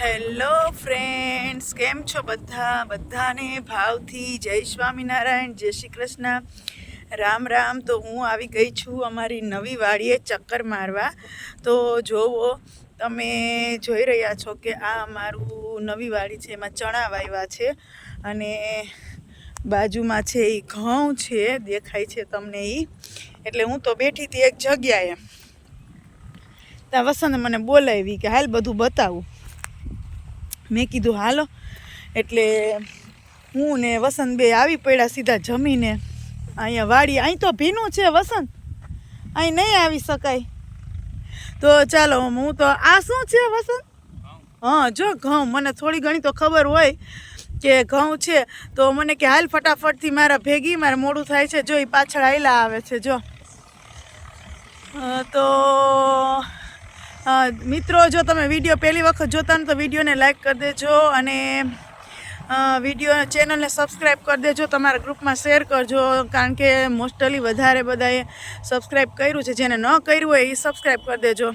Hello friends, કેમ છો બધા? બધાને ભાવથી જય સ્વામિનારાયણ, જય શ્રી કૃષ્ણ. રામ રામ. તો હું આવી ગઈ છું અમારી નવી વાડીએ ચક્કર મારવા. તો જોવો, તમે જોઈ રહ્યા છો કે આ અમારું નવી વાડી છે, એમાં ચણા વાવ્યા છે અને બાજુમાં છે એ ઘઉં છે, દેખાય છે તમને એ એટલે હું તો બેઠી હતી એક જગ્યાએ. ત્યાં વસંત મને બોલાવી કે હાલ બધું બતાવું. મેં કીધું, હાલો. એટલે હું ને વસંત બે આવી પડ્યા સીધા જમીને. અહીંયા વાડી, અહીં તો ભીનું છે વસંત. અહીં નહીં આવી શકાય. તો ચાલો, હું તો, આ શું છે વસંત? હા, જો ઘઉં. મને થોડી ઘણી તો ખબર હોય કે ઘઉં છે. તો મને કે, હાલ ફટાફટથી મારા ભેગી, મારે મોડું થાય છે. જો એ પાછળ આયલા આવે છે, જો. તો મિત્રો, જો તમે વીડિયો પહેલી વખત જોતા ને તો વિડીયોને લાઈક કરી દેજો અને વીડિયો ચેનલને સબસ્ક્રાઈબ કરી દેજો. તમારા ગ્રુપમાં શેર કરજો, કારણ કે મોસ્ટલી વધારે બધાએ સબસ્ક્રાઈબ કર્યું છે. જેને ન કર્યું હોય એ સબસ્ક્રાઈબ કરી દેજો.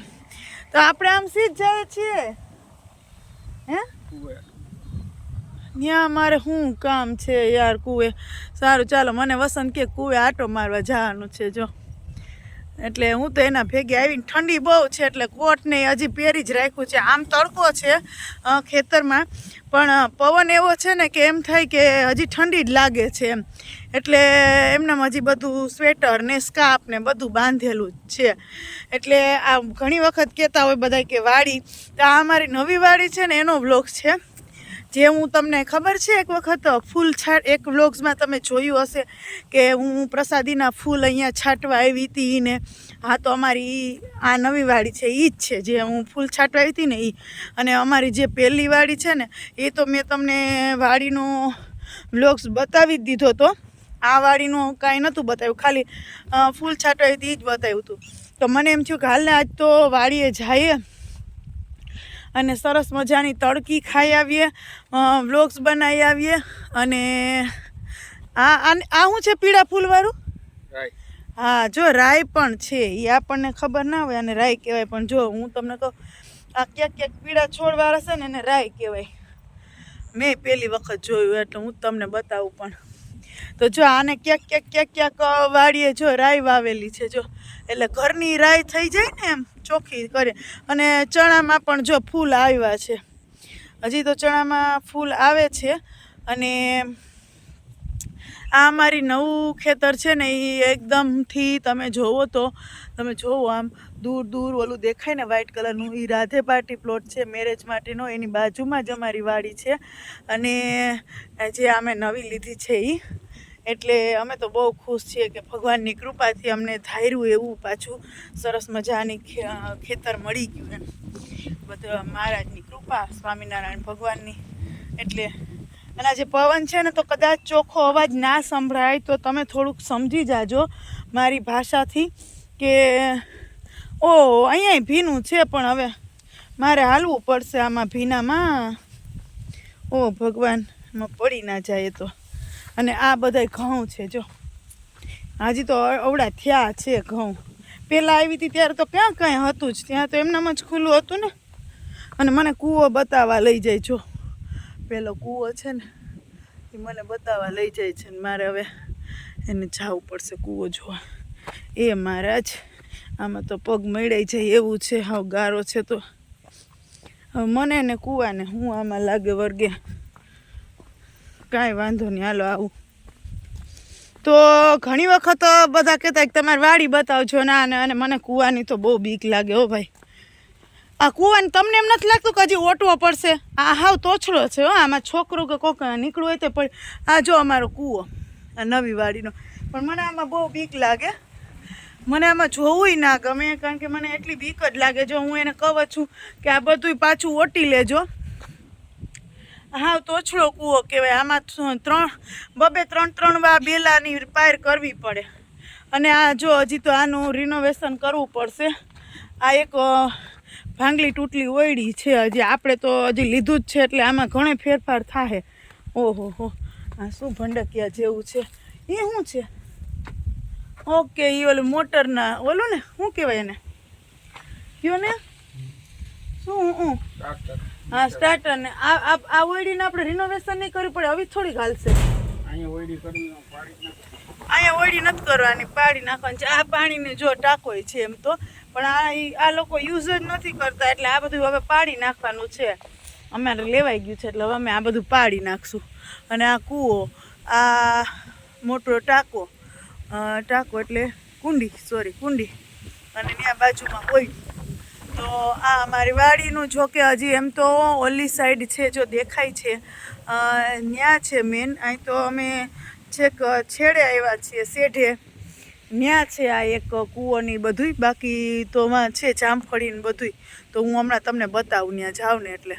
તો આપણે આમ સીધ જઈએ છીએ. હે? ત્યાં મારે શું કામ છે યાર કુએ સારું, ચાલો, મને વસંત કે કુએ આટો મારવા જવાનું છે, જો. એટલે હું તો એના ભેગે આવીને ઠંડી બહુ છે, એટલે કોટ ને હજી પહેરી જ રાખ્યું છે. આમ તડકો છે ખેતરમાં. પણ પવન એવો છે ને કે એમ થાય કે હજી ઠંડી જ લાગે છે એમ. એટલે એમનામ હજી બધું સ્વેટર ને સ્કાર્ફ ને બધું બાંધેલું જ છે. એટલે આ ઘણી વખત કહેતા હોય બધા કે વાડી, તો આ અમારી નવી વાડી છે ને એનો બ્લોગ છે. જે હું તમને ખબર છે, એક વખત ફૂલ છાટ, એક વ્લોગ્સમાં તમે જોયું હશે કે હું પ્રસાદીના ફૂલ અહીંયા છાંટવા આવી હતી ને હા તો અમારી આ નવી વાડી છે એ જ છે, જે હું ફૂલ છાંટવા આવી હતી ને એ અને અમારી જે પહેલી વાડી છે ને, એ તો મેં તમને વાડીનો વ્લોગ્સ બતાવી જ દીધો હતો. આ વાડીનું કાંઈ નહોતું બતાવ્યું, ખાલી ફૂલ છાંટવા હતી એ જ બતાવ્યું હતું. તો મને એમ થયું કે હાલને આજ તો વાડીએ જઈએ. અને સરસ મજાની તડકી ખાઈ આવીએ વ્લોગ્સ બનાવી આવીએ અને આ આ શું છે પીળા ફૂલવાળું? હા જો રાય પણ છે એ આપણને ખબર ના હોય અને રાય કહેવાય પણ જો હું તમને કહું આ ક્યાંક ક્યાંક પીળા છોડવાળા છે ને એને રાય કહેવાય. મેં પહેલી વખત જોયું એટલે હું તમને બતાવું પણ. તો જો આને ક્યાંક ક્યાંક ક્યાંક ક્યાંક વાડીએ જો રાય વાવેલી છે જો. એટલે ઘરની રાય થઈ જાય ને એમ. ચોખ્ખી કરે. અને ચણામાં પણ જો ફૂલ આવ્યા છે. હજી તો ચણામાં ફૂલ આવે છે. અને આ અમારી નવું ખેતર છે ને એ એકદમથી તમે જોવો તો, તમે જોવો આમ દૂર દૂર ઓલું દેખાય ને વ્હાઇટ કલરનું એ રાધે પાર્ટી પ્લોટ છે મેરેજ માટેનો, એની બાજુમાં જ અમારી વાડી છે. અને જે અમે નવી લીધી છે એ એટલે અમે તો બહુ ખુશ છીએ કે ભગવાનની કૃપાથી અમને ધાર્યું એવું પાછું સરસ મજાની ખેતર મળી ગયું એમ. બધા, મહારાજની કૃપા, સ્વામિનારાયણ ભગવાનની. એટલે અને જે પવન છે ને તો કદાચ ચોખ્ખો અવાજ ના સંભળાય તો તમે થોડુંક સમજી જાજો મારી ભાષાથી કે, ઓ, અહીંયા ભીનું છે પણ હવે મારે હાલવું પડશે આમાં ભીનામાં. ઓ, ભગવાન પડી ના જાય તો. અને આ બધાય ઘઉં છે, જો. હજી તો અવડા થયા છે ઘઉં. પહેલાં આવી હતી ત્યારે તો ક્યાં કાંઈ હતું જ. ત્યાં તો એમનામાં જ ખુલ્લું હતું ને. અને મને કૂવો બતાવવા લઈ જાય, જો. પેલો કૂવો છે ને, એ મને બતાવવા લઈ જાય છે ને મારે હવે એને જવું પડશે કૂવો જોવા. એ મહારાજ, આમાં તો પગ મળાઈ જાય એવું છે, હાવ ગારો છે તો. મને ને કૂવાને હું આમાં લાગે વર્ગે કાંઈ વાંધો નહીં, હાલો આવું. તો ઘણી વખત બધા કહેતા કે તમારે વાડી બતાવજો ના અને મને કૂવાની તો બહુ બીક લાગે હો ભાઈ. આ કૂવાને તમને એમ નથી લાગતું કે હજી ઓટવો પડશે? આ હાવ તોછડો છે હો, આમાં છોકરો કે કોક નીકળું હોય તો પણ આ જો અમારો કૂવો, આ નવી વાડીનો. પણ મને આમાં બહુ બીક લાગે. મને આમાં જોવું ના ગમે, કારણ કે મને એટલી બીક જ લાગે. જો હું એને કહું છું કે આ બધુંય પાછું ઓટી લેજો. હા તોછડો કૂવો કહેવાય. આમાં ત્રણ, બબે ત્રણ ત્રણ વા બેલાની પાયર કરવી પડે. અને આ જો હજી તો આનું રિનોવેશન કરવું પડશે. આ એક ભાંગલી તૂટલી ઓયડી છે હજી. આપણે તો હજી લીધું જ છે, એટલે આમાં ઘણે ફેરફાર થાય ઓહો હો. આ શું ભંડકિયા જેવું છે. એ શું છે? ઓકે એ ઓલું મોટરના, ઓલું ને? શું કહેવાય એને? કયો ને? શું, હું? હા સ્ટાર્ટર ને. આ આ ઓયડીને આપણે રિનોવેશન નહીં કરવું પડે હવે થોડીક હાલશે. અહીંયા ઓઈડી કરી અહીંયા ઓયડી નથી કરવાની પાડી નાખવાની છે. આ પાણીને જો ટાંકોય છે એમ તો. પણ આ આ લોકો યુઝ જ નથી કરતા એટલે આ બધું હવે પાડી નાખવાનું છે. અમારે લેવાઈ ગયું છે એટલે હવે અમે આ બધું પાડી નાખશું. અને આ કૂવો આ મોટો ટાંકો ટાંકો એટલે કુંડી સોરી કુંડી. અને ત્યાં બાજુમાં ઓયડી. તો આ અમારી વાડીનું, જો કે હજી એમ તો ઓલી સાઈડ છે, જો દેખાય છે. ત્યાં છે મેન અહીં તો અમે છેક છેડે આવ્યા છીએ, શેઢે. ત્યાં છે આ એક કૂવોની બધુંય. બાકી તો માં છે જામફળી ને બધુંય. તો હું હમણાં તમને બતાવું ત્યાં જાઉં ને એટલે.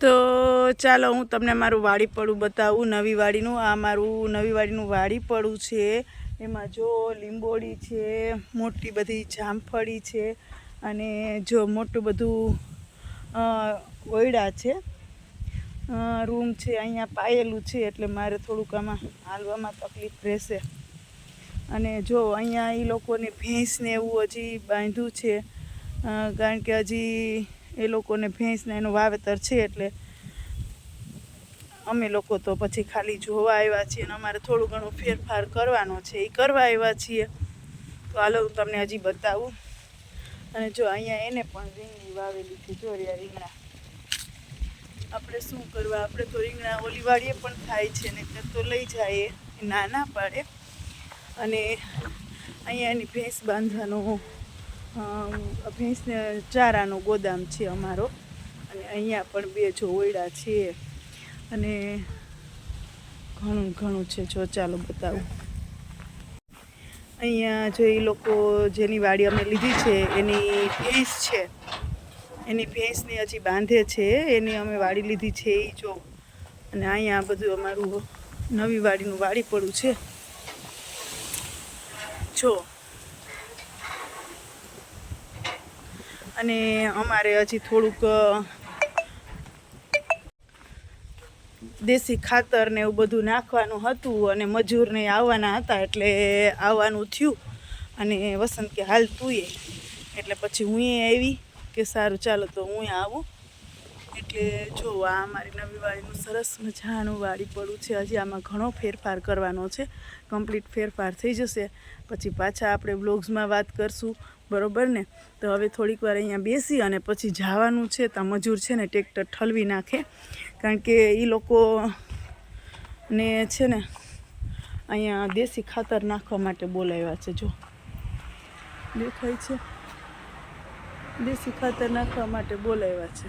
તો ચાલો, હું તમને મારું વાડી પડું બતાવું, નવી વાડીનું. આ મારું નવી વાડીનું વાડી છે. એમાં જો લીંબોડી છે, મોટી બધી જામફળી છે. અને જો મોટું બધું ઓયડા છે રૂમ છે, અહીંયા પાયેલું છે, એટલે મારે થોડુંક આમાં હાલવામાં તકલીફ રહેશે. અને જો અહીંયા એ લોકોને ભેંસને એવું હજી બાંધ્યું છે કારણ કે હજી એ લોકોને ભેંસને એનું વાવેતર છે, એટલે અમે લોકો તો પછી ખાલી જોવા આવ્યા છીએ અને અમારે થોડું ઘણું ફેરફાર કરવાનો છે. એ કરવા આવ્યા છીએ. તો હાલો હું તમને હજી બતાવું. અને જો અહીંયા એને પણ રીંગણી વાવેલી છે, જો રીંગણા. આપણે શું કરવા? આપણે તો રીંગણા ઓલી વાડીએ પણ થાય છે ને તે લઈ જાય નાના પાડે. અને અહીંયા એની ભેંસ બાંધવાનો ભેંસને ચારાનો ગોદામ છે અમારો. અને અહીંયા પણ બે જો ઓયડા છે. અને ઘણું ઘણું છે, જો ચાલો બતાવું. અહીંયા જે એ લોકો જેની વાડી અમે લીધી છે, એની ભેંસ છે. એની ભેંસને હજી બાંધે છે, એની અમે વાડી લીધી છે એ જો. અને અહીંયા બધું અમારું નવી વાડીનું વાડી પડું છે. જો. અને અમારે હજી થોડુંક દેશી ખાતર ને એવું બધું નાખવાનું હતું અને મજૂરને આવવાના હતા એટલે આવવાનું થયું. અને વસંત કે હાલ તું એટલે પછી હું આવી કે સારું ચાલો તો હું આવું. એટલે જો આ અમારી નવી વાડીનું સરસ મજાનું વાડી પડું છે. હજી આમાં ઘણો ફેરફાર કરવાનો છે. કમ્પ્લીટ ફેરફાર થઈ જશે. પછી પાછા આપણે બ્લોગ્સમાં વાત કરશું. બરોબર ને? તો હવે થોડીક વાર અહીંયા બેસી અને પછી જવાનું છે. ત્યાં મજૂર છે ને ટ્રેક્ટર ઠલવી નાખે. કારણ કે એ લોકો ને છે ને અહીંયા દેશી ખાતર નાખવા માટે બોલાવ્યા છે, જો. દેખાય છે? દેશી ખાતર નાખવા માટે બોલાવ્યા છે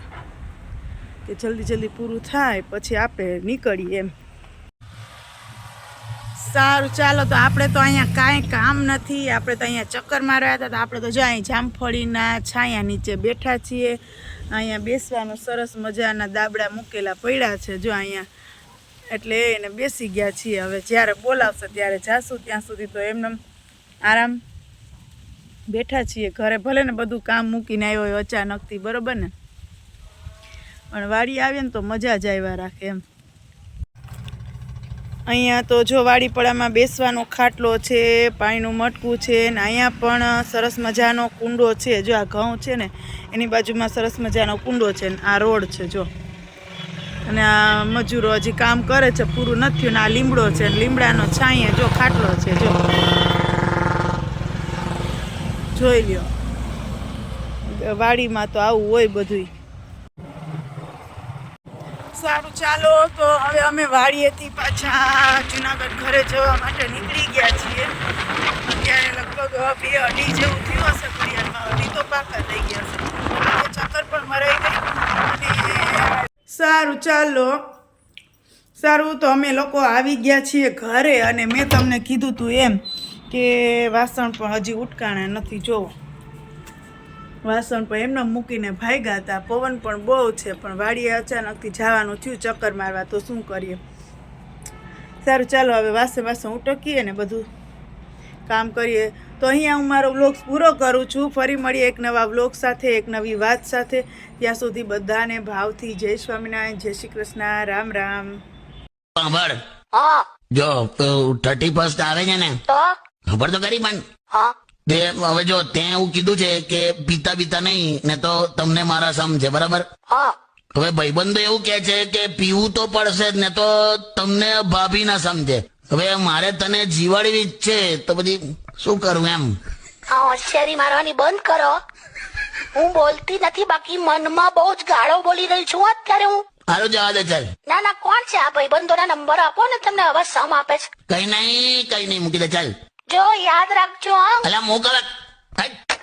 કે જલ્દી જલ્દી પૂરું થાય, પછી આપણે નીકળીએ એમ. સારું, ચાલો તો આપણે તો અહીંયા કાંઈ કામ નથી. આપણે તો અહીંયા ચક્કર મારવા હતા તો આપણે તો જો અહીં જામફળીના છાયા નીચે બેઠા છીએ. અહીંયા બેસવાનું સરસ મજાના દાબડા મૂકેલા પડ્યા છે જો અહીંયા. એટલે એને બેસી ગયા છીએ હવે. જ્યારે બોલાવશે ત્યારે જાશું ત્યાં સુધી તો એમને આરામ બેઠા છીએ ઘરે. ભલે ને બધું કામ મૂકીને આવ્યો હોય અચાનકથી, બરાબર ને? પણ વાડી આવે ને તો મજા જ આવ્યા રાખે એમ. અહીંયા તો જો વાડીપડામાં બેસવાનો ખાટલો છે, પાણીનું મટકું છે ને અહીંયા પણ સરસ મજાનો કુંડો છે. જો આ ઘઉં છે ને, એની બાજુમાં સરસ મજાનો કુંડો છે ને, આ રોડ છે, જો. અને આ મજૂરો હજી કામ કરે છે, પૂરું નથી ને, આ લીમડો છે ને, લીમડાનો છાંયે જો ખાટલો છે, જો. જોઈ લ્યો. વાડીમાં તો આવું હોય બધુંય. સારું ચાલો, તો હવે અમે વાડીએથી પાછા જુનાગઢ ઘરે જવા માટે નીકળી ગયા છીએ. અત્યારે લગભગ બે અઢી જેવું થયું હશે ઘડિયાળમાં. અઢી તો પાકા થઈ ગયા આજે ચક્કર પણ મરાઈ ગઈ. અને સારું ચાલો. સારું, તો અમે લોકો આવી ગયા છીએ ઘરે અને મેં તમને કીધું તું એમ કે વાસણ પણ હજી ઉટકાણા નથી. જોવો વાસણ પણ એમને મૂકીને ભાગ્યા હતા. પવન પણ બહુ છે પણ વાડીએ અચાનકથી જવાનું થયું ચક્કર મારવા. તો શું કરીએ? સારું ચાલો હવે વાસે વાસણ ઉટકીએ ને બધું કામ કરીએ. તો અહીંયા હું મારો વ્લોગ પૂરો કરું છું. ફરી મળીએ એક નવા વ્લોગ સાથે એક નવી વાત સાથે. ત્યાં સુધી બધાને ભાવથી જય સ્વામિનારાયણ જય શ્રી કૃષ્ણ. રામ રામ. જો થર્ટી ફર્સ્ટ આવે છે ને? ખબર તો કરી પણ. તે હવે જો તે એવું કીધું છે કે પીતા પીતા નહીં ને તો તમને મારા સમ છે બરાબર હવે ભાઈબંધો એવું કે છે કે પીવું તો પડશે જ ને તો તમને ભાભી ના સમજે. હવે મારે તને જીવાડવી જ છે તો પછી શું કરું એમ? આ હોશિયારી મારવાની બંધ કરો. હું બોલતી નથી બાકી મનમાં બહુ જ ગાળો બોલી રહી છું અત્યારે હું. હારો જવા દે ચાલ. ના ના કોણ છે આ ભાઈબંધોના નંબર આપો ને તમને હવે સમ આપે છે. કઈ નહીં કઈ નહીં મૂકી દે ચાલ. જો યાદ રાખજો હા અલા.